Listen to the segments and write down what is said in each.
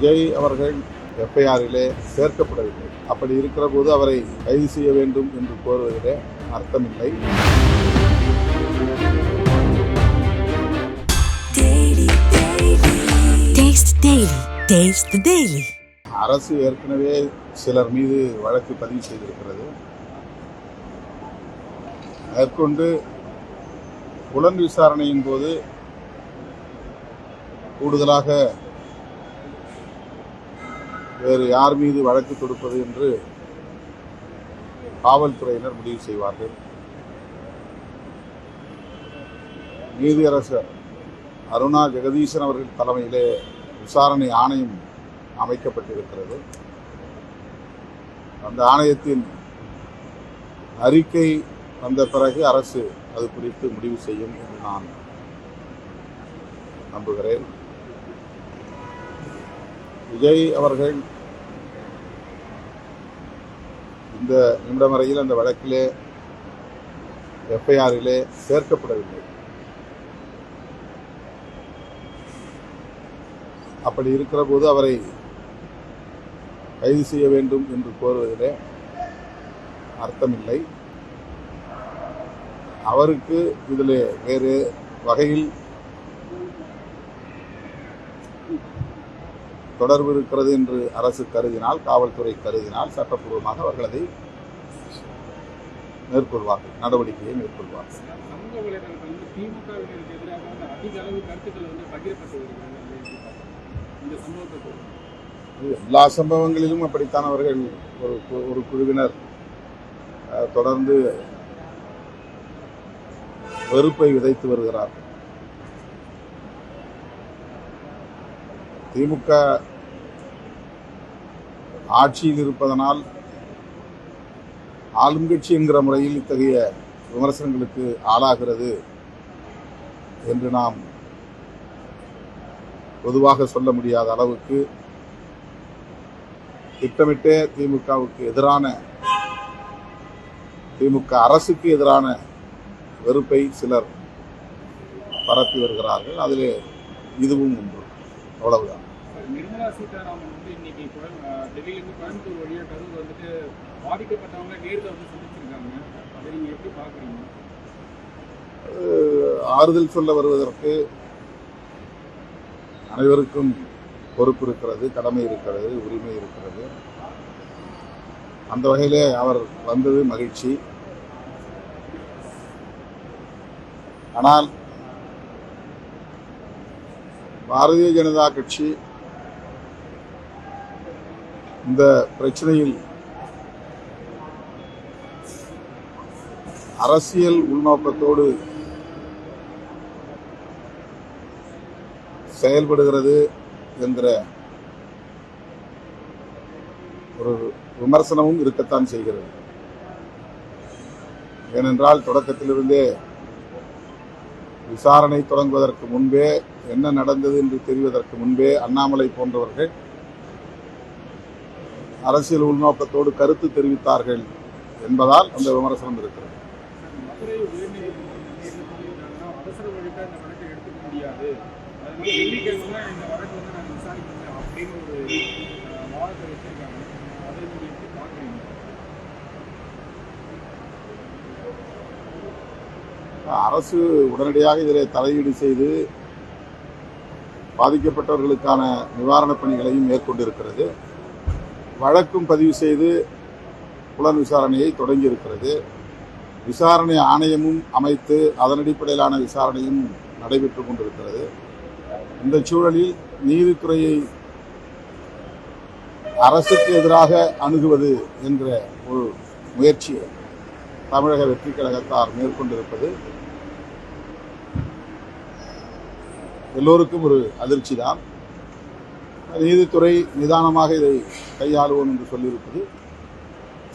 விஜய் அவர்கள் எஃப்ஐஆரிலே சேர்க்கப்படவில்லை. அப்படி இருக்கிற போது அவரை கைது செய்ய வேண்டும் என்று கோருவதிலே அர்த்தமில்லை. அரசு ஏற்கனவே சிலர் மீது வழக்கு பதிவு செய்திருக்கிறது. மேற்கொண்டு புலன் விசாரணையின் போது கூடுதலாக வேறு யார் மீது வழக்கு தொடுப்பது என்று காவல்துறையினர் முடிவு செய்வார்கள். நீதியரசர் அருணா ஜெகதீசன் அவர்கள் தலைமையிலே விசாரணை ஆணையம் அமைக்கப்பட்டிருக்கிறது. அந்த ஆணையத்தின் அறிக்கை வந்த பிறகு அரசு அது குறித்து முடிவு செய்யும் என்று நான் நம்புகிறேன். விஜய் அவர்கள் இந்த நிமிடம் வரையில் அந்த வழக்கிலே எஃப்ஐஆரிலே சேர்க்கப்படவில்லை. அப்படி இருக்கிற போது அவரை கைது செய்ய வேண்டும் என்று கோருவதிலே அர்த்தமில்லை. அவருக்கு இதில் வேறு வகையில் தொடர்பு இருக்கிறது என்று அரசு கருதினால் காவல்துறை கருதினால் சட்டப்பூர்வமாக அவர்கள் அதை மேற்கொள்வார்கள் நடவடிக்கையை மேற்கொள்வார்கள். எல்லா சம்பவங்களிலும் அப்படித்தான் அவர்கள் ஒரு ஒரு குழுவினர் தொடர்ந்து வெறுப்பை விதைத்து வருகிறார்கள். திமுக ஆட்சியில் இருப்பதனால் ஆளும் கட்சி என்கிற முறையில் இத்தகைய விமர்சனங்களுக்கு ஆளாகிறது என்று நாம் பொதுவாக சொல்ல முடியாத அளவுக்கு திட்டமிட்டே திமுகவுக்கு எதிரான திமுக அரசுக்கு எதிரான வெறுப்பை சிலர் பரப்பி வருகிறார்கள். அதிலே இதுவும் உண்டு. அவ்வளவுதான். நிர்மலா சீதாராமன் வந்து இன்னைக்கு டெல்லியிலிருந்து கோயம்புத்தூர் வழியா கரூர் வந்துட்டு பாதிக்கப்பட்டவங்க நேரில் வந்து சந்திச்சிருக்காங்க. அதை நீங்க எப்படி பாக்குறீங்க அஹ், ஆறுதல் சொல்ல வருவதற்கு அனைவருக்கும் பொறுப்பு இருக்கிறது கடமை இருக்கிறது உரிமை இருக்கிறது. அந்த வகையிலே அவர் வந்தது மகிழ்ச்சி. ஆனால் பாரதிய ஜனதா கட்சி இந்த பிரச்சனையில் அரசியல் உள்நோக்கத்தோடு செயல்படுகிறது என்கிற ஒரு விமர்சனமும் இருக்கத்தான் செய்கிறது. ஏனென்றால் தொடக்கத்திலிருந்தே விசாரணை தொடங்குவதற்கு முன்பே என்ன நடந்தது என்று தெரிவதற்கு முன்பே அண்ணாமலை போன்றவர்கள் அரசியல் உள்நோக்கத்தோடு கருத்து தெரிவித்தார்கள் என்பதால் அந்த விமர்சனம் இருக்கிறது. அவசர இந்த வழக்கை எடுத்துக்க முடியாது அதனால வெள்ளிக்கிழமை இந்த வழக்கு வந்து நாங்கள் விசாரிக்கணும் அப்படின்னு ஒரு அஹ், வாதத்தை வச்சிருக்காங்க அதை நீங்க எப்படி பாக்குறீங்க அரசு உடனடியாக இதில் தலையீடு செய்து பாதிக்கப்பட்டவர்களுக்கான நிவாரணப் பணிகளையும் மேற்கொண்டிருக்கிறது. வழக்கும் பதிவு செய்து புலன் விசாரணையை தொடங்கியிருக்கிறது. விசாரணை ஆணையமும் அமைத்து அதன் அடிப்படையிலான விசாரணையும் நடைபெற்று கொண்டிருக்கிறது. இந்த சூழலில் நீதித்துறையை அரசுக்கு எதிராக அணுகுவது என்ற ஒரு முயற்சியை தமிழக வெற்றி கழகத்தார் மேற்கொண்டிருப்பது. எல்லோருக்கும் ஒரு அதிர்ச்சி தான் நீதித்துறை நிதானமாக இதை கையாளுவோம் என்று சொல்லியிருப்பது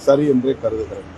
சரி என்றே கருதுகிறேன்.